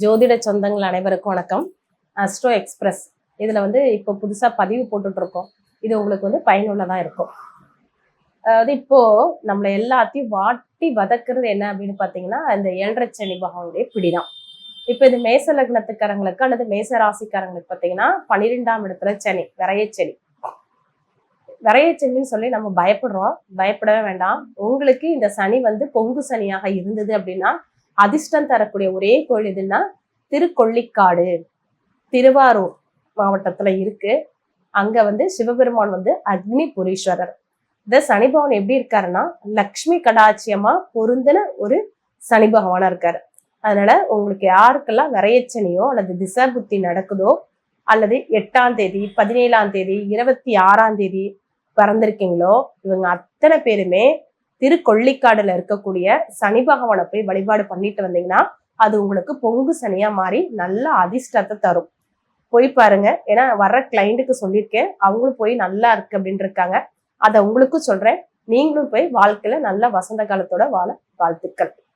ஜோதிட சொந்தங்கள் அனைவருக்கும் வணக்கம். Astro express. இதில் வந்து இப்போ புதுசாக பதிவு போட்டுட்ருக்கோம். இது உங்களுக்கு வந்து பயனுள்ளதாக இருக்கும். அதாவது இப்போ நம்மளை எல்லாத்தையும் வாட்டி வதக்குறது என்ன அப்படின்னு பார்த்தீங்கன்னா இந்த ஏழரை சனி பகவானுடைய பிடிதான். இப்போ இது மேச லக்னத்துக்காரங்களுக்கு அல்லது மேச ராசிக்காரங்களுக்கு பார்த்தீங்கன்னா பன்னிரெண்டாம் இடத்துல சனி விரையச்சனி விரையச்சனின்னு சொல்லி நம்ம பயப்படுறோம். பயப்படவே வேண்டாம். உங்களுக்கு இந்த சனி வந்து பொங்கு சனியாக இருந்தது அப்படின்னா அதிர்ஷ்டம் தரக்கூடிய ஒரே கோயில் எதுன்னா திருக்கொள்ளிக்காடு. திருவாரூர் மாவட்டத்துல இருக்கு. அங்க வந்து சிவபெருமான் வந்து அக்னி புரீஸ்வரர். இந்த சனி பகவான் எப்படி இருக்காருன்னா லக்ஷ்மி கடாட்சியமா பொருந்தின ஒரு சனி பகவானா இருக்காரு. அதனால உங்களுக்கு யாருக்கெல்லாம் விரையச்சனையோ அல்லது திசா புத்தி நடக்குதோ அல்லது எட்டாம் தேதி பதினேழாம் தேதி இருபத்தி ஆறாம் தேதி பிறந்திருக்கீங்களோ இவங்க அத்தனை பேருமே திருக்கொள்ளிக்காடுல இருக்கக்கூடிய சனி பகவானை போய் வழிபாடு பண்ணிட்டு வந்தீங்கன்னா அது உங்களுக்கு பொங்கு சனியா மாறி நல்ல அதிர்ஷ்டத்தை தரும். போய் பாருங்க. ஏன்னா வர்ற கிளைண்ட்டுக்கு சொல்லியிருக்கேன். அவங்களும் போய் நல்லா இருக்கு அப்படின்னு இருக்காங்க அதை உங்களுக்கும் சொல்றேன். நீங்களும் போய் வாழ்க்கையில நல்ல வசந்த காலத்தோட வாழ வாழ்த்துக்கள்.